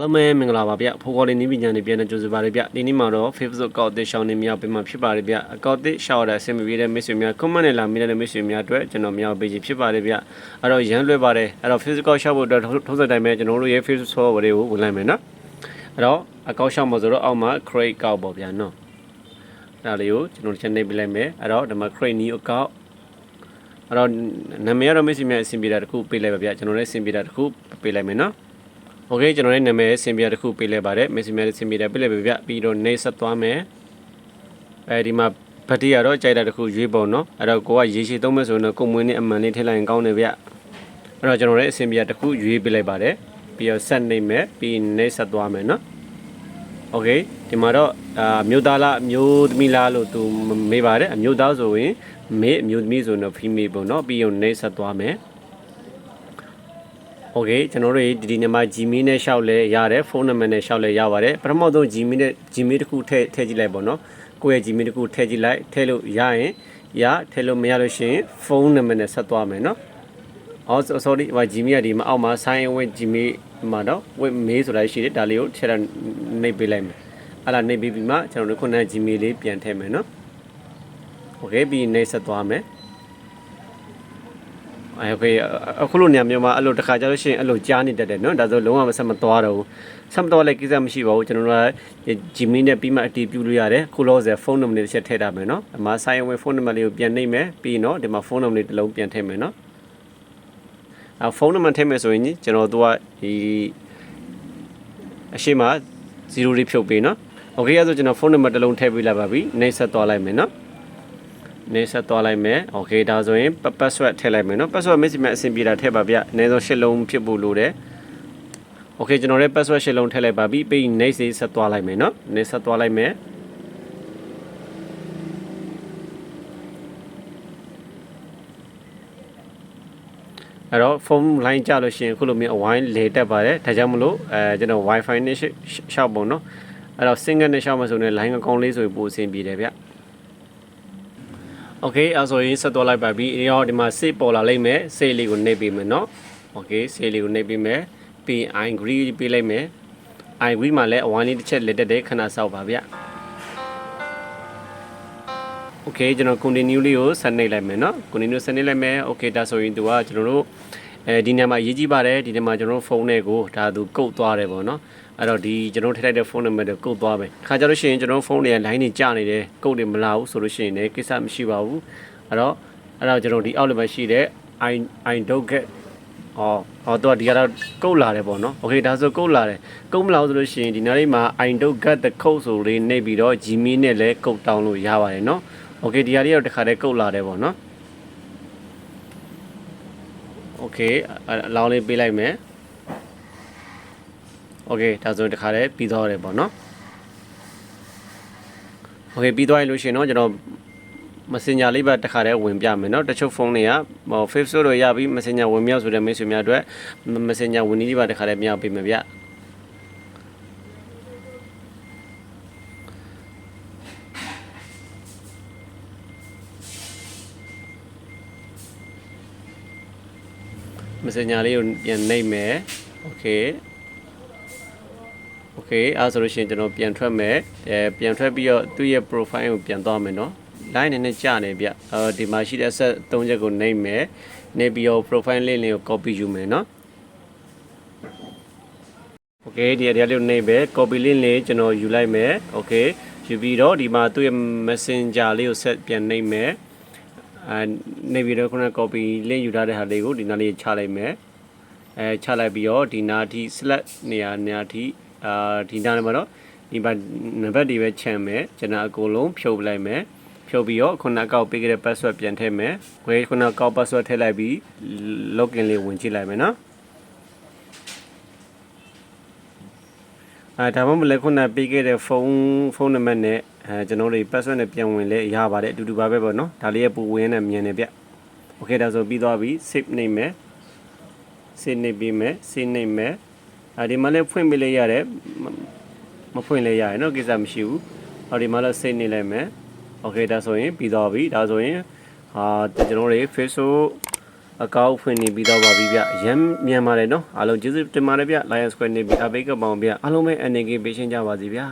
အားလုံးပဲမင်္ဂလာပါဗျဖိုးကော်လေးနီးပညာနေပြန်တဲ့ကြိုဆိုပါရဗျဒီနေ့မှာတော့ Facebook အကောင့်အသစ်ရှောင်းနေမြောက်ပေးမှာဖြစ်ပါတယ်ဗျအကောင့်အသစ်ရှောင်းရတဲ့အဆင်မပြေတဲ့မိတ်ဆွေများ comment နဲ့လာမိတဲ့မိတ်ဆွေများအတွက်ကျွန်တော်မြောက်ပေးခြင်းဖြစ်ပါတယ်ဗျအဲ့တော့ရမ်းလွယ်ပါတယ်အဲ့တော့ Facebook ရှောင်းဖို့အတွက်ထုံးစံတိုင်းပဲကျွန်တော်တို့ရဲ့ Facebook software တွေကိုဝင်လိုက်မယ်နော်အဲ့တော့အကောင့်ရှောင်းမှာဆိုတော့အောက်မှာ create ကောက်ပေါ့ဗျာနော်အဲ့ဒါလေးကိုကျွန်တော်ချက်နေပြလိုက်မယ်အဲ့တော့ဒီမှာ create new account အဲ့တော့နာမည်ကတော့မိတ်ဆွေများအဆင်ပြေတာတစ်ခုပေးလိုက်ပါဗျကျွန်တော်လည်းအဆင်ပြေတာတစ်ခုပေးလိုက်မယ်နော် โอเคကျွန်တော်ရဲ့နာမည်ဆင်ပြတစ်ခုပေးလိုက်ပါတယ်မက်ဆီမဲဆင်ပြတယ်ပေးလိုက်ပါဗျပြီးတော့နေဆက်သွားမယ်အဲဒီမှာဗတ်တီကတော့ကြိုက်တာတစ်ခုရွေးပုံနော်အဲ့တော့ကိုကရေရှည်သုံးမဲ့ဆိုရင်တော့ကိုမွေးနဲ့အမှန်လေးထည့်လိုက်ရင်ကောင်းတယ်ဗျအဲ့တော့ကျွန်တော်ရဲ့အဆင်ပြတစ်ခုရွေးပေးလိုက်ပါတယ်ပြီးတော့ဆက်နေမယ်ပြီးနေဆက်သွားမယ်နော်โอเคဒီမှာတော့အာမြို့သားလားမြို့သမီးလားလို့သူမေးပါတယ်အမျိုးသားဆိုရင်မေးအမျိုးသမီးဆိုရင်တော့ female ပေါ့နော်ပြီးတော့နေဆက်သွားမယ် โอเคကျွန်တော်တို့ဒီဒီနံပါတ် Gmail နဲ့ရှောက်လဲရတယ်ဖုန်းနံပါတ်နဲ့ရှောက်လဲရပါတယ်ပထမဆုံး Gmail နဲ့ Gmail တစ်ခုထည့်ထည့်ကြည့်လိုက်ပေါ့နော်ကိုယ့်ရဲ့ Gmail တစ်ခုထည့်ကြည့်လိုက်ထည့်လို့ရရင်ရထည့်လို့မရလို့ရှိရင်ဖုန်းနံပါတ်နဲ့ဆက်သွားမယ်နော်အော် sorry ဟို Gmail ကဒီမှာအောက်မှာ sign in with Gmail မှာတော့ with mail ဆိုတာရှိတယ်ဒါလေးကိုထည့်ရနှိပ်ပေးလိုက်မယ်အဲ့ဒါနှိပ်ပြီးပြီးမှကျွန်တော်တို့ခုနက Gmail လေးပြန်ထည့်မယ်နော်โอเคပြီးနှိပ်ဆက်သွားမယ် အဲโอเคအခုလိုနေရာမျိုးမှာအဲ့လိုတစ်ခါကြာလို့ရှိရင်အဲ့လိုကြားနေတတ်တယ်เนาะဒါဆိုလုံးဝမဆက်မသွားတော့ဘူးဆက်မသွားလည်းကိစ္စမရှိပါဘူးကျွန်တော်တို့က Gmail နဲ့ပြီးမှအတည်ပြုလို့ရတယ်ခုလောဆယ်ဖုန်းနံပါတ်လေးတစ်ချက်ထည့်ထားမယ်เนาะဒီမှာ sign in ဖုန်းနံပါတ်လေးကိုပြန်နှိပ်မယ်ပြီးတော့ဒီမှာဖုန်းနံပါတ်လေးတစ်လုံးပြန်ထည့်မယ်เนาะအဲဖုန်းနံပါတ်ထည့်မယ်ဆိုရင်ကျွန်တော်တို့ကဒီအရှိမ0လေးဖြုတ်ပေးเนาะโอเคအဲ့ဆိုကျွန်တော်ဖုန်းနံပါတ်တစ်လုံးထည့်ပေးလိုက်ပါပြီနှိပ်ဆက်သွားလိုက်မယ်เนาะ နေဆက်သွားလိုက်မယ်။ Okay ဒါဆိုရင် password ထည့်လိုက်မယ်နော်။ password မရှိမှအဆင်ပြေတာထည့်ပါဗျ။အနည်းဆုံး၈လုံးဖြစ်ဖို့လိုတယ်။ Okay ကျွန်တော်ရဲ့ password ၈လုံးထည့်လိုက်ပါပြီ။ပြီး next ရေးဆက်သွားလိုက်မယ်နော်။ next ဆက်သွားလိုက်မယ်။အဲ့တော့ဖုန်းလိုင်းကြလို့ရှိရင်ခုလိုမျိုးအဝိုင်းလေတက်ပါတယ်ဒါကြောင့်မလို့အဲကျွန်တော် wifi နဲ့ရှောက်ပုံနော်အဲ့တော့ single နဲ့ရှောက်မှဆိုရင် line အကောင့်လေးဆိုရင်ပိုအဆင်ပြေတယ်ဗျ โอเคအဲဆိုရင်ဆက်သွားလိုက်ပါပြီအေးရောဒီမှာ save ပေါ်လာလိမ့်မယ် save လေးကိုနှိပ်ပေးမယ်နော်โอเค save လေးကိုနှိပ်ပေးမယ်ပြီး i agree ပေးလိုက်မယ် i agree မှာလည်းအဝိုင်းလေးတစ်ချက်လက်တက်တဲ့ခဏစောက်ပါဗျโอเคကျွန်တော် continue လေးကိုဆက်နှိပ်လိုက်မယ်နော် continue ဆက်နှိပ်လိုက်မယ်โอเคဒါဆိုရင်သူကကျွန်တော်တို့ အဲဒီနေရာမှာအရေးကြီးပါတယ်ဒီနေရာမှာကျွန်တော်တို့ဖုန်းတွေကိုဒါသူကုတ်သွားတယ်ပေါ့နော်အဲ့တော့ဒီကျွန်တော်ထည့်လိုက်တဲ့ဖုန်းနံပါတ်တွေကုတ်သွားမယ်ခါကြလို့ရှိရင်ကျွန်တော်ဖုန်းတွေက line တွေကျနေတယ်ကုတ်တွေမလာဘူးဆိုလို့ရှိရင်လည်းကိစ္စမရှိပါဘူးအဲ့တော့အဲ့တော့ကျွန်တော်ဒီအောက်လေမှာရှိတဲ့ i i don't get ဟောဟောတော့ဒီကတော့ကုတ်လာတယ်ပေါ့နော်โอเคဒါဆိုကုတ်လာတယ်ကုတ်မလာဘူးဆိုလို့ရှိရင်ဒီနားလေးမှာ i don't get the code ဆိုလေးနှိပ်ပြီးတော့ gmail နဲ့လည်းကုတ်တောင်းလို့ရပါတယ်เนาะโอเคဒီဟာလေးတော့တစ်ခါတည်းကုတ်လာတယ်ပေါ့နော် โอเคအလောင်းလေးပေးလိုက်မယ်โอเคဒါဆိုရင်တစ်ခါတည်းပြီးသွားတယ်ပေါ့နော်โอเคပြီးသွားရင်လို့ရှိရင်တော့ကျွန်တော် Messenger လေးပဲတစ်ခါတည်းဝင်ပြမယ်เนาะတချို့ဖုန်းတွေကဟို Facebook တို့ရပြီး Messenger ဝင်မြောက်ဆိုတဲ့မိတ်ဆွေများအတွက် Messenger ဝင်နည်းလေးပါတစ်ခါတည်းမြောက်ပေးမယ်ဗျ messenger လေးကိုပြန်နှိပ်မယ် okay okay အဲဆိုလို့ရှိရင်ကျွန်တော်ပြန်ထွက်မယ်အဲပြန်ထွက်ပြီးတော့သူ့ရဲ့ profile ကိုပြန်သွားမယ်နော် line နဲ့နဲ့ကြာနေဗျအဲဒီမှာရှိတဲ့ set 3ချက်ကိုနှိပ်မယ်နှိပ်ပြီးတော့ profile link လေးကို copy ယူမယ်နော် okay ဒီအရာလေးကိုနှိပ်ပဲ copy link လေးကျွန်တော်ယူလိုက်မယ် okay ယူပြီးတော့ဒီမှာသူ့ရဲ့ messenger လေးကို set ပြန်နှိပ်မယ် အဲနေပြီးတော့ခုန copy link ယူထားတဲ့ဟာလေးကိုဒီနားလေးချလိုက်မယ်အဲချလိုက်ပြီးတော့ဒီနားထိ select နေရာနေရာထိအာဒီနားမှာတော့ဒီမှာနံပါတ်တွေပဲချန်မယ်ကျွန်တော်အကုန်လုံးဖြုတ်လိုက်မယ်ဖြုတ်ပြီးတော့ခုနကောက်ပေးခဲ့တဲ့ password ပြန်ထည့်မယ်ဝယ်ခုနကောက် password ထည့်လိုက်ပြီး login လေးဝင်ကြည့်လိုက်မယ်နော် အဲဒါမှမဟုတ်လည်းခုနပေးခဲ့တဲ့ဖုန်းဖုန်းနံပါတ်နဲ့အဲကျွန်တော်တို့ password နဲ့ပြန်ဝင်လဲရပါတယ်အတူတူပါပဲပေါ့နော်ဒါလေးရဲ့ပူဝင်နဲ့မြင်နေဗျโอเคဒါဆိုပြီးသွားပြီ save နေမယ် save နေပြီးမယ် save နေမယ်အဲဒီမှာလည်းဖွင့်ပေးလိုက်ရတယ်မဖွင့်လိုက်ရတယ်เนาะကိစ္စမရှိဘူးဟောဒီမှာလည်း save နေလိုက်မယ်โอเคဒါဆိုရင်ပြီးသွားပြီဒါဆိုရင်ဟာကျွန်တော်တို့ Facebook အကောက်ဖွင့်နေပြီးတော့ပါပြီဗျရမ်းမြန်ပါတယ်နော်အားလုံးကျေးဇူးတင်ပါတယ်ဗျ Lion Square နေပြီးအဘေကပောင်ဗျအားလုံးပဲအနေကပေးရှင်းကြပါစီဗျာ